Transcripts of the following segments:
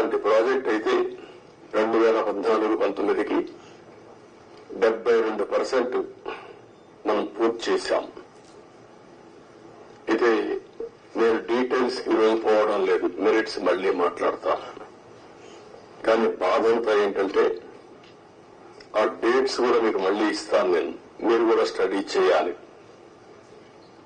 అలాంటి ప్రాజెక్ట్ అయితే రెండు వేల పద్నాలుగు పంతొమ్మిదికి డెబ్బై రెండు పర్సెంట్ మనం పూర్తి చేశాం. అయితే నేను డీటెయిల్స్కి లేదు. మెరిట్స్ మళ్ళీ మాట్లాడతాను కానీ బాధ అంతా ఏంటంటే ఆ డేట్స్ కూడా మీకు మళ్ళీ ఇస్తాను నేను. మీరు కూడా స్టడీ చేయాలి.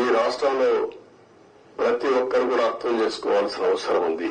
ఈ రాష్ట్రంలో ప్రతి ఒక్కరు కూడా అర్థం చేసుకోవాల్సిన అవసరం ఉంది.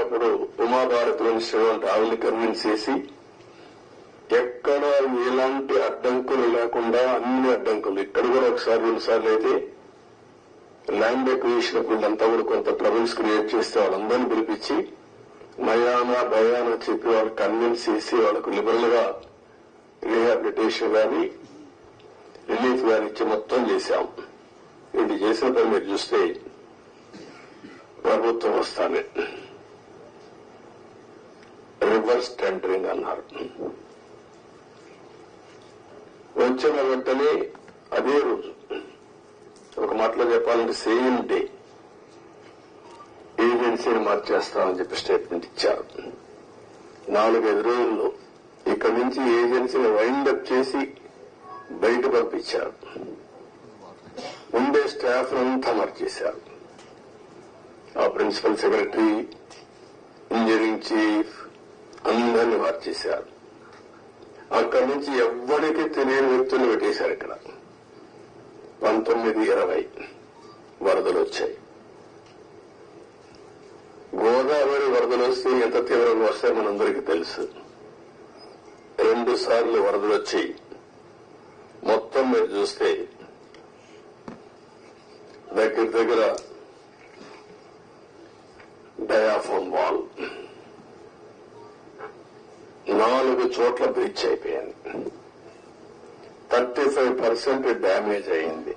అదే మాదిరిగా అప్పుడు ఉమాభారత్ ఆవిడని కన్విన్స్ చేసి ఎక్కడ ఎలాంటి అడ్డంకులు లేకుండా అన్ని అడ్డంకులు ఇక్కడ కూడా ఒకసారి రెండుసార్లు అయితే ల్యాండ్ ఎక్విజిషన్ వీళ్ళంతా కూడా కొంత ట్రబుల్స్ క్రియేట్ చేస్తే వాళ్ళందరినీ పిలిపించి నయానా భయానా చెప్పి వాళ్ళు కన్విన్స్ చేసి వాళ్ళకు లిబరల్గా రీహాబిలిటేషన్ కానీ రిలీఫ్ కానీ ఇచ్చి మొత్తం చేశాం. ఇది చేసిన పని మీరు చూస్తే ప్రభుత్వం వస్తానే రివర్స్ టెండరింగ్ అన్నారు. వచ్చిన వెంటనే అదే రోజు ఒక మాటలో చెప్పాలంటే సేమ్ డే ఏజెన్సీని మార్చేస్తామని చెప్పి స్టేట్మెంట్ ఇచ్చారు. నాలుగైదు రోజుల్లో ఇక్కడి నుంచి ఏజెన్సీని వైండప్ చేసి బయట పంపించారు. ఉండే స్టాఫ్ అంతా మార్చేశారు. ఆ ప్రిన్సిపల్ సెక్రటరీ ఇంజనీరింగ్ చీఫ్ అందరినీ మార్చేశారు అక్కడి నుంచి ఎవ్వరికి తెలియని వ్యక్తులు పెట్టేశారు ఇక్కడ. పంతొమ్మిది ఇరవై వరదలు వచ్చాయి. గోదావరి వరదలు వస్తే ఎంత తీవ్రంగా వస్తాయి మనందరికీ తెలుసు. రెండు సార్లు వరదలు వచ్చి మొత్తం మీరు చూస్తే దగ్గర దగ్గర డయాఫోన్ వాల్. నాలుగు చోట్ల బ్రిడ్జ్ అయిపోయింది థర్టీ ఫైవ్ పర్సెంట్ డ్యామేజ్ అయింది.